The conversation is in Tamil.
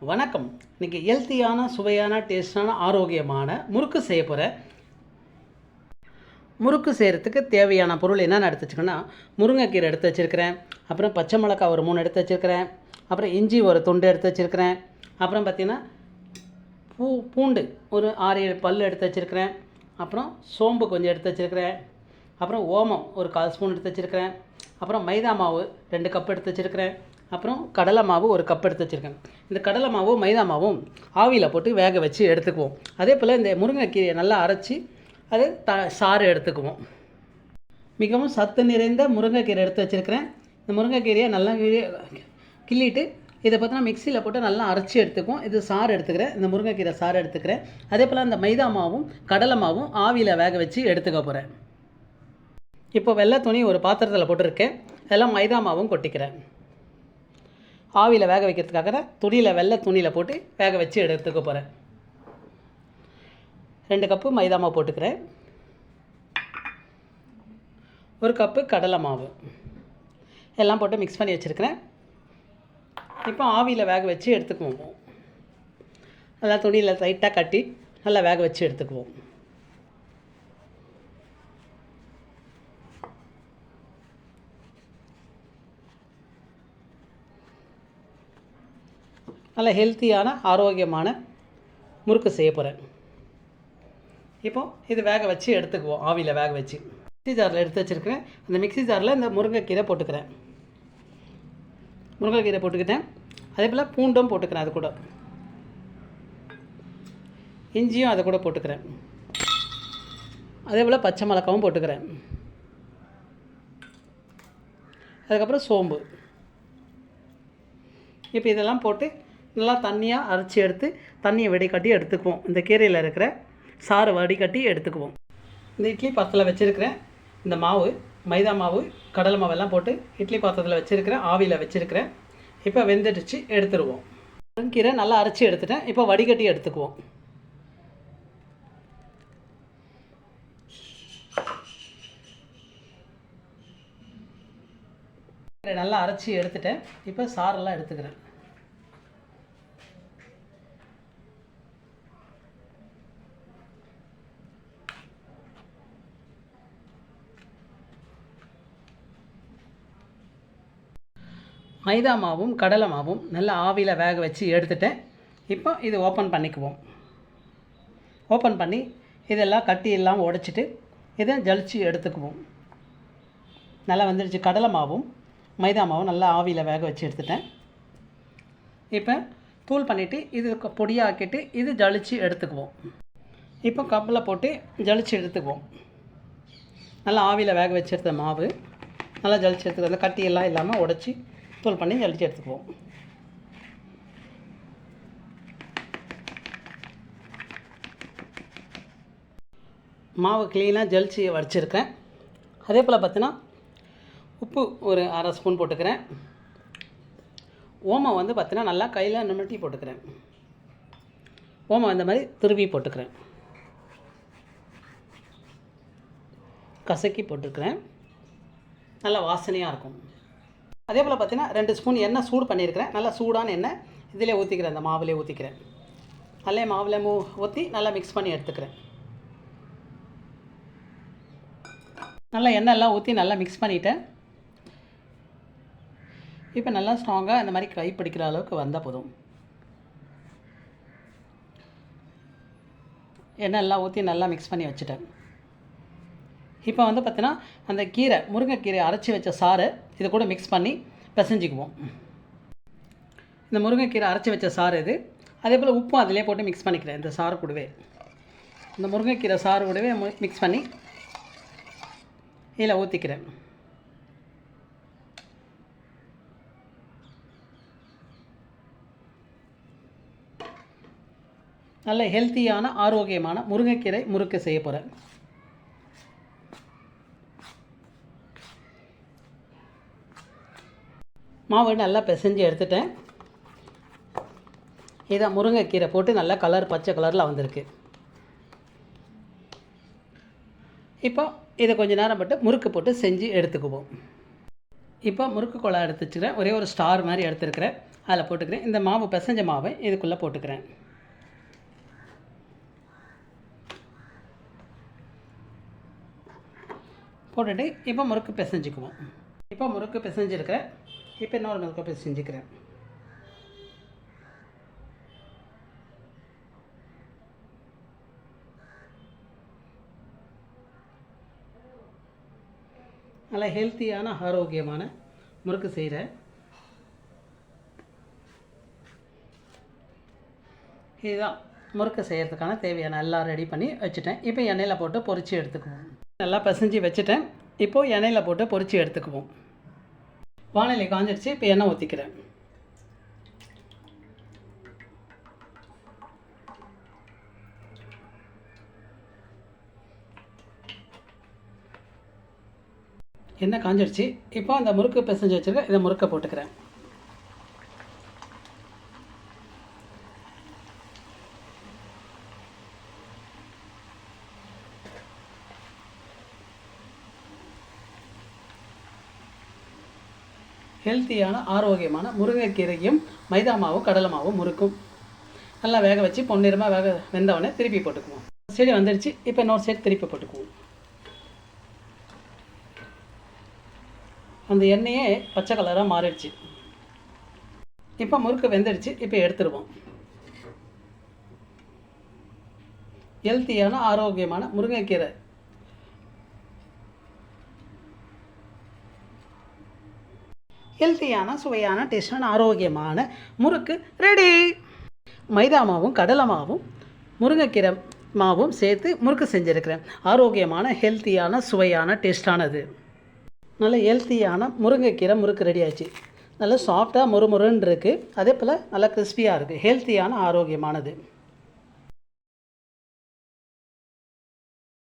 வணக்கம். இன்னைக்கு ஹெல்த்தியான சுவையான டேஸ்டான ஆரோக்கியமான முறுக்கு செய்ய போகிற முறுக்கு செய்கிறதுக்கு தேவையான பொருள் என்னென்ன எடுத்து வச்சுக்கோன்னா முருங்கைக்கீரை எடுத்து வச்சுருக்கிறேன். அப்புறம் பச்சை மிளகாய் ஒரு மூணு எடுத்து வச்சுருக்கிறேன். அப்புறம் இஞ்சி ஒரு துண்டு எடுத்து வச்சுருக்கிறேன். அப்புறம் பார்த்திங்கன்னா பூ பூண்டு ஒரு ஆறு ஏழு பல் எடுத்து வச்சுருக்கிறேன். அப்புறம் சோம்பு கொஞ்சம் எடுத்து வச்சுருக்கிறேன். அப்புறம் ஓமம் ஒரு கால் ஸ்பூன் எடுத்து வச்சுருக்கிறேன். அப்புறம் மைதா மாவு ரெண்டு கப் எடுத்து வச்சுருக்கிறேன். அப்புறம் கடலை மாவு ஒரு கப் எடுத்து வச்சுருக்கேன். இந்த கடலை மாவும் மைதா மாவும் ஆவியில் போட்டு வேக வச்சு எடுத்துக்குவோம். அதே போல் இந்த முருங்கைக்கீரையை நல்லா அரைச்சி அது த சாறு எடுத்துக்குவோம். மிகவும் சத்து நிறைந்த முருங்கைக்கீரை எடுத்து வச்சுருக்கிறேன். இந்த முருங்கைக்கீரையை நல்லா கிள்ளிட்டு இதை பார்த்தீங்கன்னா மிக்சியில் போட்டு நல்லா அரைச்சி எடுத்துக்குவோம். இது சாறு எடுத்துக்கிறேன். இந்த முருங்கைக்கீரை சாறு எடுத்துக்கிறேன். அதே போல் அந்த மைதா மாவும் கடலை மாவும் ஆவியில் வேக வச்சு எடுத்துக்க போகிறேன் இப்போ வெள்ளை துணி ஒரு பாத்திரத்தில் போட்டிருக்கேன். அதெல்லாம் மைதா மாவும் கொட்டிக்கிறேன். ஆவியில் வேக வைக்கிறதுக்காக தான் துணியில் வெள்ளை துணியில் போட்டு வேக வச்சு எடுத்துக்க போகிறேன் ரெண்டு கப்பு மைதா மாவு போட்டுக்கிறேன். ஒரு கப்பு கடலை மாவு. எல்லாம் போட்டு மிக்ஸ் பண்ணி வச்சுருக்கிறேன். இப்போ ஆவியில் வேக வச்சு எடுத்துக்குவோம். நல்லா துணியில் டைட்டாக கட்டி நல்லா வேக வச்சு எடுத்துக்குவோம். நல்ல ஹெல்த்தியான ஆரோக்கியமான முறுக்கு செய்ய போகிறேன் இப்போ இது வேக வச்சு எடுத்துக்குவோம். ஆவியில் வேக வச்சு. மிக்ஸி ஜாரில் எடுத்து வச்சுருக்கிறேன். அந்த மிக்ஸி ஜாரில் இந்த முருங்கைக்கீரை போட்டுக்கிறேன். முருங்கைக்கீரை போட்டுக்கிட்டேன். அதே போல் பூண்டும் போட்டுக்கிறேன் அது கூட. இஞ்சியும் அதை கூட போட்டுக்கிறேன். அதே போல் பச்சை மிளகாவும் போட்டுக்கிறேன். அதுக்கப்புறம் சோம்பு. இப்போ இதெல்லாம் போட்டு நல்லா தண்ணியாக அரைச்சி எடுத்து தண்ணியை வடிகட்டி எடுத்துக்குவோம். இந்த கீரையில் இருக்கிற சாறு வடிகட்டி எடுத்துக்குவோம். இந்த இட்லி பாத்திரத்தில் வச்சுருக்கிறேன் இந்த மாவு மைதா மாவு கடலை மாவெல்லாம் போட்டு இட்லி பாத்திரத்தில் வச்சுருக்கிறேன் ஆவியில் வச்சுருக்கிறேன் இப்போ வெந்துடுச்சு எடுத்துருவோம். கீரை நல்லா அரைச்சி எடுத்துட்டேன். இப்போ வடிகட்டி எடுத்துக்குவோம். நல்லா அரைச்சி எடுத்துட்டேன். இப்போ சாரெல்லாம் எடுத்துக்கிறேன். மைதா மாவும் கடலை மாவும் நல்லா ஆவியில் வேக வச்சு எடுத்துட்டேன் இப்போ இது ஓப்பன் பண்ணிக்குவோம். ஓப்பன் பண்ணி இதெல்லாம் கட்டி எல்லாம் உடைச்சிட்டு இதை ஜலிச்சு எடுத்துக்குவோம். நல்லா வந்துடுச்சு கடலை மாவும் மைதா மாவும் நல்லா ஆவியில் வேக வச்சு எடுத்துட்டேன். இப்போ தூள் பண்ணிவிட்டு இது பொடியாக்கிட்டு இது ஜலிச்சு எடுத்துக்குவோம். இப்போ கப்பில் போட்டு ஜலிச்சு எடுத்துக்குவோம். நல்லா ஆவியில் வேக வச்சு எடுத்த மாவு நல்லா ஜலிச்சு எடுத்துக்குவோம் அந்த கட்டியெல்லாம் இல்லாமல் உடச்சி தூள் பண்ணி ஜலிச்சு எடுத்துக்குவோம். மாவு க்ளீனாக ஜலிச்சு வடிச்சிருக்கேன். அதே போல் பார்த்தீங்கன்னா உப்பு ஒரு அரை ஸ்பூன் போட்டுக்கிறேன். ஓமம் வந்து பார்த்தீங்கன்னா நல்லா கையில் நிமிட்டி போட்டுக்கிறேன். ஓமம் இந்த மாதிரி திருவி போட்டுக்கிறேன். கசக்கி போட்டுக்கிறேன். நல்லா வாசனையாக இருக்கும். அதே போல் பார்த்தீங்கன்னா ரெண்டு ஸ்பூன் எண்ணெய் சூடு பண்ணியிருக்கிறேன். நல்லா சூடான எண்ணெய். இதிலே ஊற்றிக்கிறேன் அந்த மாவுலேயே ஊற்றிக்கிறேன் நல்லே மாவில் மூ ஊற்றி நல்லா மிக்ஸ் பண்ணி எடுத்துக்கிறேன். நல்லா எண்ணெய்லாம் ஊற்றி நல்லா மிக்ஸ் பண்ணிவிட்டேன் இப்போ நல்லா ஸ்ட்ராங்காக இந்த மாதிரி கை பிடிக்கிற அளவுக்கு வந்தால் போதும். எண்ணெய் எல்லாம் ஊற்றி நல்லா மிக்ஸ் பண்ணி வச்சுட்டேன். இப்போ வந்து பார்த்தீங்கன்னா அந்த கீரை முருங்கைக்கீரை அரைச்சி வச்ச சாறு இதை கூட மிக்ஸ் பண்ணி பிசைஞ்சிக்குவோம். இந்த முருங்கைக்கீரை அரைச்சி வச்ச சாறு இது. அதே போல் உப்பும் அதிலே போட்டு மிக்ஸ் பண்ணிக்கிறேன் இந்த சாறு கூடவே. இந்த முருங்கைக்கீரை சாறு கூடவே மிக்ஸ் பண்ணி இதில் ஊற்றிக்கிறேன் நல்ல ஹெல்த்தியான ஆரோக்கியமான முருங்கைக்கீரை முறுக்கு செய்ய போகிறேன் மாவு நல்லா பிசைஞ்சு எடுத்துட்டேன். இதை முருங்கைக்கீரை போட்டு நல்லா கலர் பச்சை கலரில் வந்திருக்கு. இப்போ இதை கொஞ்சம் நேரம் போட்டு முறுக்கு போட்டு செஞ்சு எடுத்துக்குவோம். இப்போ முறுக்கு குழா எடுத்து வச்சுக்கிறேன் ஒரே ஒரு ஸ்டார் மாதிரி எடுத்துருக்கிறேன். அதில் போட்டுக்கிறேன். இந்த மாவு பிசைஞ்ச மாவை இதுக்குள்ளே போட்டுக்கிறேன். போட்டுட்டு இப்போ முறுக்கு பிசைஞ்சுக்குவோம். இப்போ முறுக்கு பிசைஞ்சிருக்கிறேன் இப்போ இன்னொரு முறுக்கு செஞ்சுக்கிறேன். நல்லா ஹெல்த்தியான ஆரோக்கியமான முறுக்கு செய்கிறேன் இதுதான் முறுக்கு செய்கிறதுக்கான தேவையான எல்லாம் ரெடி பண்ணி வச்சுட்டேன். இப்போ எண்ணெயில் போட்டு பொரிச்சு எடுத்துக்குவோம். நல்லா பிசைஞ்சு வச்சுட்டேன். இப்போது எண்ணெயில் போட்டு பொறிச்சு எடுத்துக்குவோம். வானிலை காஞ்சிடுச்சு இப்போ எண்ணெய் ஊற்றிக்கிறேன் எண்ணெய் காஞ்சிடுச்சு இப்போ அந்த முறுக்கு பிசைஞ்சு வச்சுருக்கேன் இதை முறுக்கை போட்டுக்கிறேன். ஹெல்த்தியான ஆரோக்கியமான முருங்கைக்கீரையும் மைதா மாவும் கடலை மாவும் முறுக்கும். நல்லா வேக வச்சு பொன்னிறமாக வேக வெந்தவொடனே திருப்பி போட்டுக்குவோம். செடி வந்துடுச்சு இப்போ இன்னொரு சைடு திருப்பி போட்டுக்குவோம். அந்த எண்ணெயே பச்சை கலராக மாறிடுச்சு. இப்போ முறுக்கு வெந்துடுச்சு இப்போ எடுத்துருவோம். ஹெல்த்தியான ஆரோக்கியமான முருங்கைக்கீரை ஹெல்த்தியான சுவையான டேஸ்டான ஆரோக்கியமான முறுக்கு. ரெடி மைதா மாவும் கடலை மாவும் முருங்கைக்கீரை மாவும் சேர்த்து முறுக்கு செஞ்சுருக்கிறேன். ஆரோக்கியமான ஹெல்த்தியான சுவையான டேஸ்டானது. நல்ல ஹெல்த்தியான முருங்கைக்கீரை முறுக்கு ரெடி ஆச்சு. நல்ல சாஃப்டாக முறுமுறுன்னு இருக்குது அதே போல் நல்லா கிறிஸ்பியாக இருக்குது ஹெல்த்தியான ஆரோக்கியமானது.